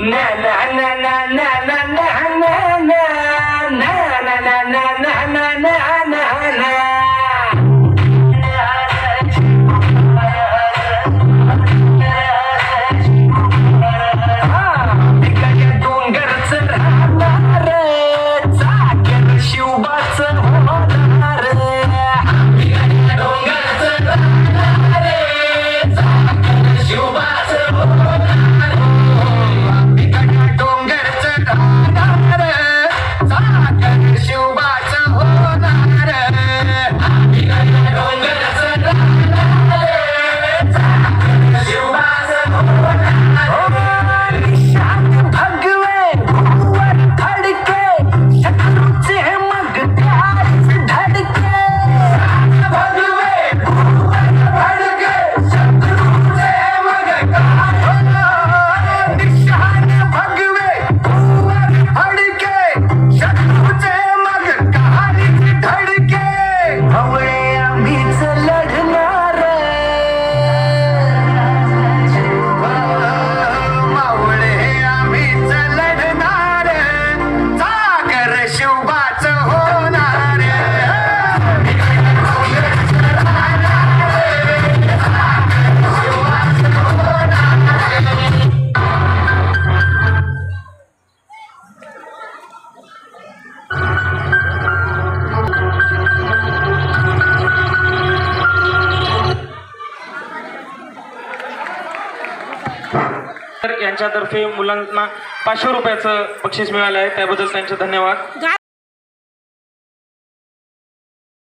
لأن यांच्यातर्फे मुलांना पाचशे रुपयाचं बक्षीस मिळालं आहे. त्याबद्दल त्यांचे धन्यवाद.